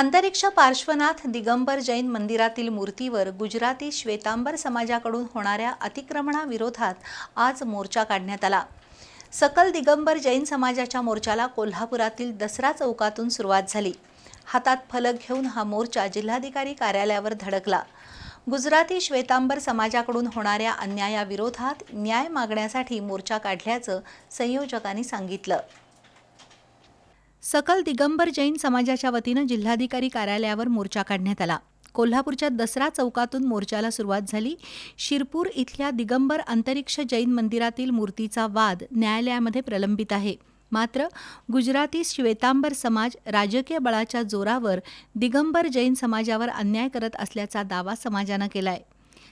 अंतरिक्ष पार्श्वनाथ दिगंबर जैन मंदिरातील मूर्तीवर गुजराती श्वेतांबर समाजाकडून होणाऱ्या अतिक्रमणाविरोधात आज मोर्चा काढण्यात आला. सकल दिगंबर जैन समाजाच्या मोर्चाला कोल्हापुरातील दसरा चौकातून सुरुवात झाली. हातात फलक घेऊन हा मोर्चा जिल्हाधिकारी कार्यालयावर धडकला. गुजराती श्वेतांबर समाजाकडून होणाऱ्या अन्यायाविरोधात न्याय मागण्यासाठी मोर्चा काढल्याचं संयोजकांनी सांगितलं. सकल दिगंबर जैन समाजाच्या वतीनं जिल्हाधिकारी कार्यालयावर मोर्चा काढण्यात आला. कोल्हापूरच्या दसरा चौकातून मोर्चाला सुरुवात झाली. शिरपूर इथल्या दिगंबर अंतरिक्ष जैन मंदिरातील मूर्तीचा वाद न्यायालयामध्ये प्रलंबित आहे. मात्र गुजराती श्वेतांबर समाज राजकीय बळाच्या जोरावर दिगंबर जैन समाजावर अन्याय करत असल्याचा दावा समाजानं केलाय.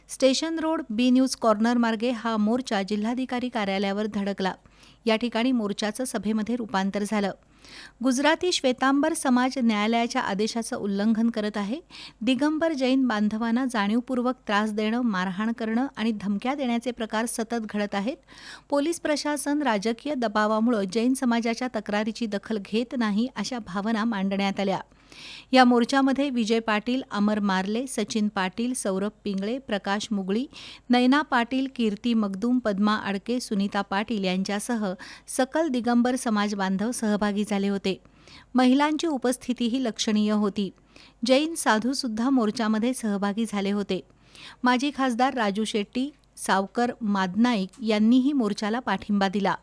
Station road B news corner मार्गे हा मोर्चा जिल्हाधिकारी कार्यालयावर धडकला. या ठिकाणी मोर्चाचं सभेमध्ये रूपांतर झालं. गुजराती श्वेतांबर समाज न्यायालयाच्या आदेशाचं उल्लंघन करत आहे. दिगंबर जैन बांधवांना जाणीवपूर्वक त्रास देणं मारहाण करणं आणि धमक्या देण्याचे प्रकार सतत घडत आहेत. पोलीस प्रशासन राजकीय दबावामुळे जैन समाजाच्या तक्रारीची दखल घेत नाही अशा भावना मांडण्यात आल्या. या मोर्चामध्ये विजय पाटील अमर मार्ले सचिन पाटील सौरभ पिंगळे प्रकाश मुगळी नयना पाटील कीर्ती मगदूम पद्मा आडके सुनीता पाटील यांच्यासह सकल दिगंबर समाज बांधव सहभागी झाले होते. महिलांची उपस्थितीही लक्षणीय होती. जैन साधूसुद्धा मोर्चामध्ये सहभागी झाले होते. माजी खासदार राजू शेट्टी सावकर मादनाईक यांनीही मोर्चाला पाठिंबा दिला.